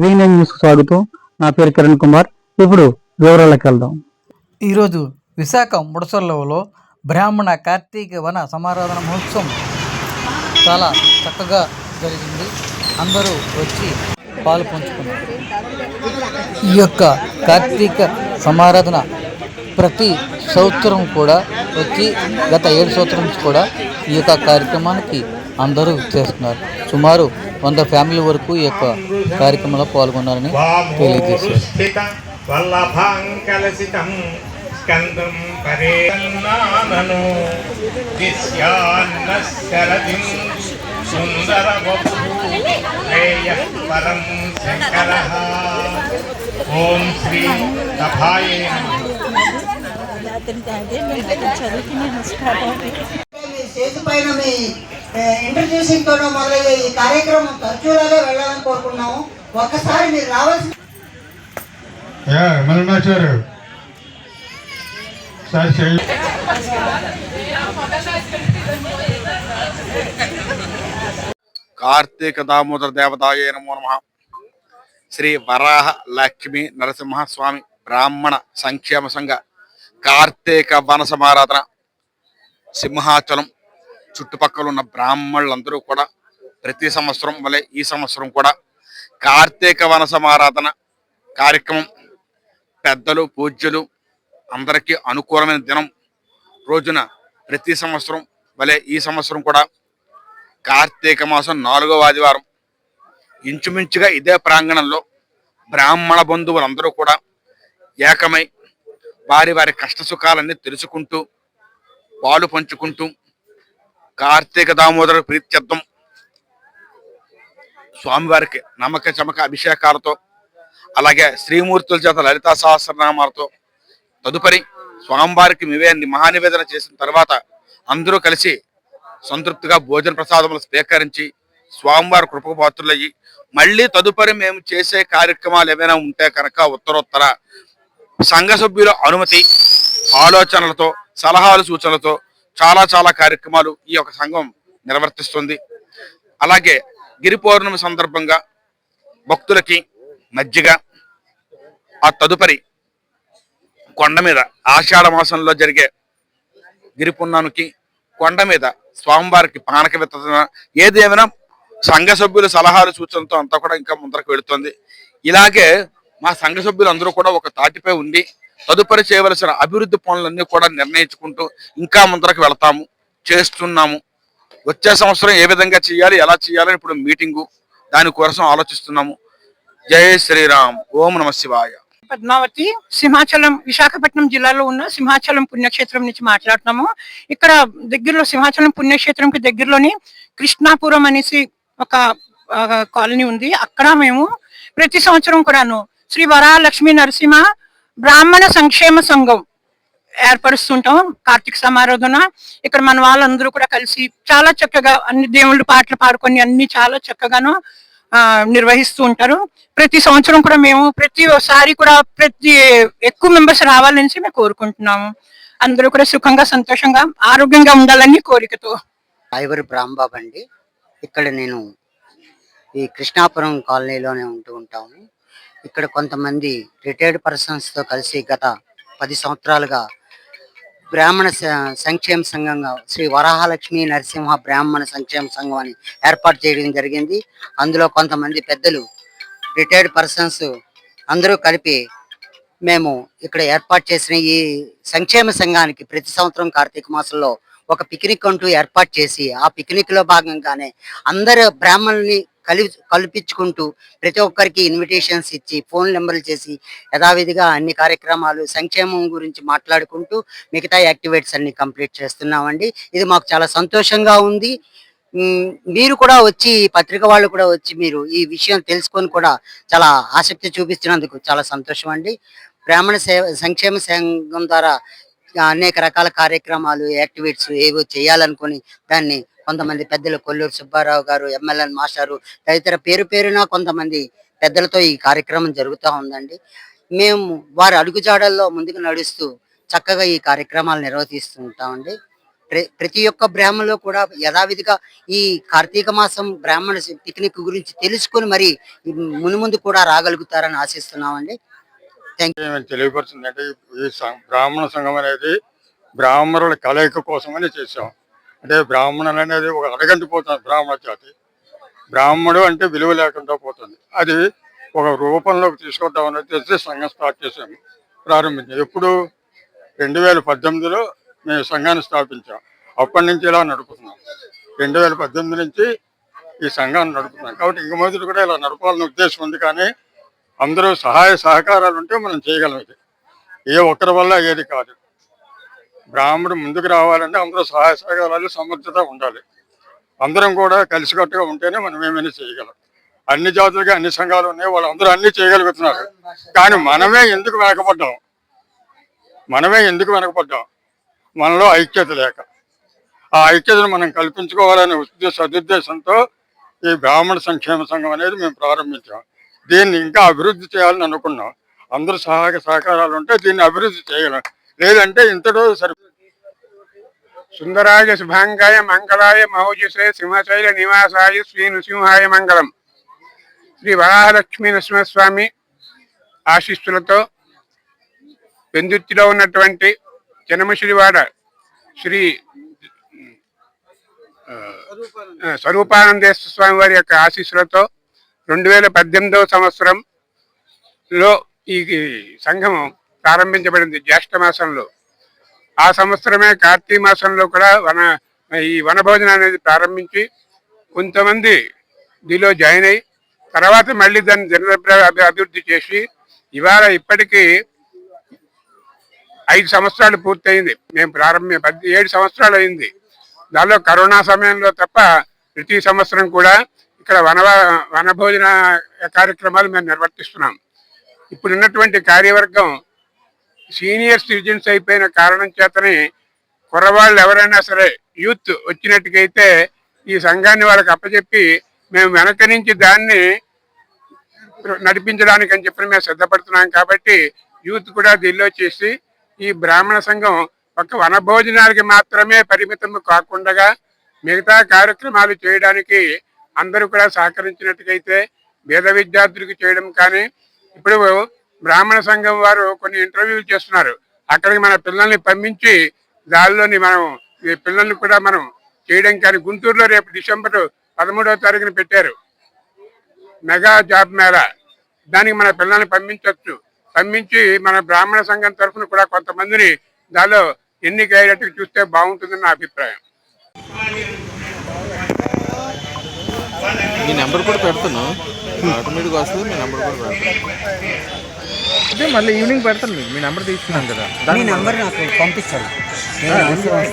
వీఎన్ఎన్ news స్వాగతం నా పేరు కిరణ్ కుమార్. ఇప్పుడు వివరాలకు వెళ్దాం. ఈరోజు విశాఖ ముడసర్లలో బ్రాహ్మణ కార్తీక వన సమారాధన మహోత్సవం చాలా చక్కగా జరిగింది. అందరూ వచ్చి పాలు పంచుకున్నారు. ఈ యొక్క కార్తీక సమారాధన ప్రతి సంవత్సరం కూడా వచ్చి గత ఏడు సంవత్సరం నుంచి కూడా ఈ యొక్క కార్యక్రమానికి అందరూ చేస్తున్నారు. సుమారు వంద ఫ్యామిలీ వరకు ఈ యొక్క కార్యక్రమంలో పాల్గొన్నారని తెలియజేశారు. స్థిత వల్లభాంకలసితం స్కందం పరేన్నానను దిశ్యాన్నశరదిం సుందర శ్రేయ పరం శంకర ఓం శ్రీ తభాయే నమః చదువుకునే మీ స్టేజ్ పైన మీ ఇంట్రడ్యూసింగ్ తోనో మొదలయ్యే ఈ కార్యక్రమం తరచులాగా వెళ్ళాలని కోరుకున్నాము. ఒక్కసారి మీరు రావాల్సిన కార్తీక దామోదర దేవతాయ నమో నమ. శ్రీ వరాహ లక్ష్మి నరసింహ స్వామి బ్రాహ్మణ సంక్షేమ సంఘ కార్తీక వన సమారాధన సింహాచలం చుట్టుపక్కల ఉన్న బ్రాహ్మణులందరూ కూడా ప్రతి సంవత్సరం వలె ఈ సంవత్సరం కూడా కార్తీక వన సమారాధన కార్యక్రమం. పెద్దలు పూజ్యులు అందరికీ అనుకూలమైన దినం రోజున ప్రతి సంవత్సరం వలె ఈ సంవత్సరం కూడా కార్తీక మాసం నాలుగవ ఆదివారం. ఇంచుమించుగా ఇదే ప్రాంగణంలో బ్రాహ్మణ బంధువులందరూ కూడా ఏకమై వారి వారి కష్ట సుఖాలన్నీ తెలుసుకుంటూ పాలు పంచుకుంటూ కార్తీక దామోదర ప్రీత్యర్థం. స్వామివారికి నమ్మక చమక అభిషేకాలతో అలాగే శ్రీమూర్తుల చేత లలితా సహస్రనామాలతో తదుపరి స్వామివారికి మివే మహానివేదన చేసిన తర్వాత అందరూ కలిసి సంతృప్తిగా భోజన ప్రసాదములు స్వీకరించి స్వామివారి కృపకు పాత్రులయ్యి మళ్ళీ తదుపరి మేము చేసే కార్యక్రమాలు ఏమైనా ఉంటే కనుక ఉత్తరోత్తర సంఘ సభ్యుల అనుమతి ఆలోచనలతో సలహాలు సూచనలతో చాలా చాలా కార్యక్రమాలు ఈ యొక్క సంఘం నిర్వర్తిస్తుంది. అలాగే గిరి పౌర్ణమి సందర్భంగా భక్తులకి మజ్జిగ ఆ తదుపరి కొండ మీద ఆషాఢ మాసంలో జరిగే గిరి పున్నానికి కొండ మీద స్వామివారికి పానక విత్తన ఏదేమైనా సంఘ సభ్యుల సలహాలు సూచనలతో అంతా కూడా ఇంకా ముందరకు వెళుతుంది. ఇలాగే మా సంఘ సభ్యులు అందరూ కూడా ఒక తాటిపై ఉండి తదుపరి చేయవలసిన అభివృద్ధి పనులన్నీ కూడా నిర్ణయించుకుంటూ ఇంకా ముందరకు వెళతాము చేస్తున్నాము. వచ్చే సంవత్సరం ఏ విధంగా చేయాలి ఎలా చేయాలని ఇప్పుడు మీటింగు దానికోసం ఆలోచిస్తున్నాము. జై శ్రీరామ్. ఓం నమ శివాయ. పద్మావతి సింహాచలం విశాఖపట్నం జిల్లాలో ఉన్న సింహాచలం పుణ్యక్షేత్రం నుంచి మాట్లాడుతున్నాము. ఇక్కడ దగ్గరలో సింహాచలం పుణ్యక్షేత్రంకి దగ్గరలోని కృష్ణాపురం అనేసి ఒక కాలనీ ఉంది. అక్కడ మేము ప్రతి సంవత్సరం కూడాను శ్రీ వరాలక్ష్మి నరసింహ బ్రాహ్మణ సంక్షేమ సంఘం ఏర్పరుస్తుంటాం. కార్తీక సమారాధన. ఇక్కడ మన వాళ్ళందరూ కూడా కలిసి చాలా చక్కగా అన్ని దేవుళ్ళు పాటలు పాడుకొని అన్ని చాలా చక్కగాను ఆ, నిర్వహిస్తూ ఉంటారు. ప్రతి సంవత్సరం కూడా మేము ప్రతి ఒసారి కూడా ప్రతి ఎక్కువ మెంబర్స్ రావాలని మేము కోరుకుంటున్నాము. అందరూ కూడా సుఖంగా సంతోషంగా ఆరోగ్యంగా ఉండాలని కోరికతో. ఐవరి బ్రాంబాబు అండి. ఇక్కడ నేను ఈ కృష్ణాపురం కాలనీలోనే ఉంటూ ఉంటాము. ఇక్కడ కొంతమంది రిటైర్డ్ పర్సన్స్తో కలిసి గత పది సంవత్సరాలుగా బ్రాహ్మణ స- సంక్షేమ సంఘంగా శ్రీ వరాహలక్ష్మి నరసింహ బ్రాహ్మణ సంక్షేమ సంఘం అని ఏర్పాటు చేయడం జరిగింది. అందులో కొంతమంది పెద్దలు రిటైర్డ్ పర్సన్స్ అందరూ కలిపి మేము ఇక్కడ ఏర్పాటు చేసిన ఈ సంక్షేమ సంఘానికి ప్రతి సంవత్సరం కార్తీక మాసంలో ఒక పిక్నిక్ అంటూ ఏర్పాటు చేసి ఆ పిక్నిక్లో భాగంగానే అందరు బ్రాహ్మణుల్ని కలి కల్పించుకుంటూ ప్రతి ఒక్కరికి ఇన్విటేషన్స్ ఇచ్చి ఫోన్ నెంబర్లు చేసి యథావిధిగా అన్ని కార్యక్రమాలు సంక్షేమం గురించి మాట్లాడుకుంటూ మిగతా యాక్టివేట్స్ అన్ని కంప్లీట్ చేస్తున్నామండి. ఇది మాకు చాలా సంతోషంగా ఉంది. మీరు కూడా వచ్చి పత్రిక వాళ్ళు కూడా వచ్చి మీరు ఈ విషయం తెలుసుకొని కూడా చాలా ఆసక్తి చూపిస్తున్నందుకు చాలా సంతోషం అండి బ్రాహ్మణ సేవ సంక్షేమ సంఘం ద్వారా అనేక రకాల కార్యక్రమాలు యాక్టివిటీస్ ఏవో చేయాలనుకుని దాన్ని కొంతమంది పెద్దలు కొల్లూరు సుబ్బారావు గారు ఎమ్మెల్యే మాస్టారు తదితర పేరు పేరున కొంతమంది పెద్దలతో ఈ కార్యక్రమం జరుగుతూ ఉందండి. మేము వారి అడుగుజాడల్లో ముందుకు నడుస్తూ చక్కగా ఈ కార్యక్రమాలు నిర్వహిస్తూ ఉంటామండి ప్ర- ప్రతి ఒక్క బ్రాహ్మణులు కూడా యథావిధిగా ఈ కార్తీక మాసం బ్రాహ్మణ పిక్నిక్ గురించి తెలుసుకొని మరి మునుముందు కూడా రాగలుగుతారని ఆశిస్తున్నామండి. ఏమని ఈ బ్రాహ్మణ సంఘం అనేది బ్రాహ్మణుల కలయిక కోసమని చేశాం. అంటే బ్రాహ్మణులు అనేది ఒక అడగంటి పోతుంది బ్రాహ్మణ జాతి. బ్రాహ్మడు అంటే విలువ లేకుండా పోతుంది. అది ఒక రూపంలోకి తీసుకొద్దాం అనేది తెలిసి సంఘం స్టార్ట్ చేసాము ప్రారంభించాం. ఎప్పుడు? రెండు వేల పద్దెనిమిదిలో మేము సంఘాన్ని స్థాపించాం. అప్పటి నుంచి ఇలా నడుపుతున్నాం. రెండు వేల పద్దెనిమిది నుంచి ఈ సంఘాన్ని నడుపుతున్నాం. కాబట్టి ఇంక మొదటి కూడా ఇలా నడపాలనే ఉద్దేశం ఉంది కానీ అందరూ సహాయ సహకారాలు ఉంటే మనం చేయగలం ఇది. ఏ ఒక్కరి వల్ల ఏది కాదు. బ్రాహ్మడు ముందుకు రావాలంటే అందరూ సహాయ సహకారాలు సమర్థత ఉండాలి. అందరం కూడా కలిసికట్టుగా ఉంటేనే మనం ఏమైనా చేయగలం. అన్ని జాతులుగా అన్ని సంఘాలు ఉన్నాయి వాళ్ళు అందరూ అన్ని చేయగలుగుతున్నారు. కానీ మనమే ఎందుకు వెనకపడ్డాం మనమే ఎందుకు వెనకపడ్డాం మనలో ఐక్యత లేక. ఆ ఐక్యతను మనం కల్పించుకోవాలనే ఉద్దేశ సదుద్దేశంతో ఈ బ్రాహ్మణ సంక్షేమ సంఘం అనేది మేము ప్రారంభించాం. దీన్ని ఇంకా అభివృద్ధి చేయాలని అనుకున్నాం. అందరూ సహాయక సహకారాలు ఉంటే దీన్ని అభివృద్ధి చేయగలం. లేదంటే ఇంతటో సరి సుందరాయ శుభాంగాయ మంగళాయ మహోజసే సింహశైల నివాసాయ శ్రీ నృసింహాయ మంగళం. శ్రీ వరాహలక్ష్మీ నరసింహస్వామి ఆశీస్సులతో పెందుర్తిలో ఉన్నటువంటి జనమశ్రీవాడ శ్రీ స్వరూపానందేశ్వర స్వామి వారి యొక్క ఆశీస్సులతో రెండు వేల పద్దెనిమిదవ సంవత్సరంలో ఈ ఈ సంఘం ప్రారంభించబడింది జ్యేష్ఠ మాసంలో. ఆ సంవత్సరమే కార్తీక మాసంలో కూడా వన ఈ వనభోజనం అనేది ప్రారంభించి కొంతమంది దీనిలో జాయిన్ అయ్యి తర్వాత మళ్ళీ దాన్ని దినదిన అభివృద్ధి చేసి ఇవాళ ఇప్పటికీ ఐదు సంవత్సరాలు పూర్తయింది. మేము ప్రారంభ పది ఏడు సంవత్సరాలు అయింది. దానిలో కరోనా సమయంలో తప్ప ప్రతి సంవత్సరం కూడా ఇక్కడ వన వనభోజన కార్యక్రమాలు మేము నిర్వర్తిస్తున్నాం. ఇప్పుడున్నటువంటి కార్యవర్గం సీనియర్ సిటిజన్స్ అయిపోయిన కారణం చేతనే కుర్రవాళ్ళు ఎవరైనా సరే యూత్ వచ్చినట్టుకైతే ఈ సంఘాన్ని వాళ్ళకి అప్పచెప్పి మేము వెనక నుంచి దాన్ని నడిపించడానికి అని చెప్పి మేము సిద్ధపడుతున్నాం కాబట్టి యూత్ కూడా దీనిలో చేసి ఈ బ్రాహ్మణ సంఘం ఒక వనభోజనాలకి మాత్రమే పరిమితం కాకుండా మిగతా కార్యక్రమాలు చేయడానికి అందరూ కూడా సహకరించినట్టుగైతే వేద విద్యార్థులకు చేయడం కానీ ఇప్పుడు బ్రాహ్మణ సంఘం వారు కొన్ని ఇంటర్వ్యూలు చేస్తున్నారు. అక్కడికి మన పిల్లల్ని పంపించి దానిలోని మనం ఈ పిల్లల్ని కూడా మనం చేయడం కానీ గుంటూరులో రేపు డిసెంబర్ పదమూడవ తారీఖున పెట్టారు. Mega job mela. దానికి మన పిల్లల్ని పంపించవచ్చు పంపించి మన బ్రాహ్మణ సంఘం తరఫున కూడా కొంతమందిని దానిలో ఎన్నిక అయ్యేటట్టు చూస్తే బాగుంటుందని నా అభిప్రాయం. మీ నెంబర్ కూడా పెడతాను. ఆటోమేటిక్గా వస్తుంది మీ నెంబర్ కూడా పెడతాను. అదే మళ్ళీ ఈవినింగ్ పెడతాను మీకు. మీ నెంబర్ తీసుకున్నాను కదా. మీ నంబర్ నాకు పంపించాలి వస్తుంది.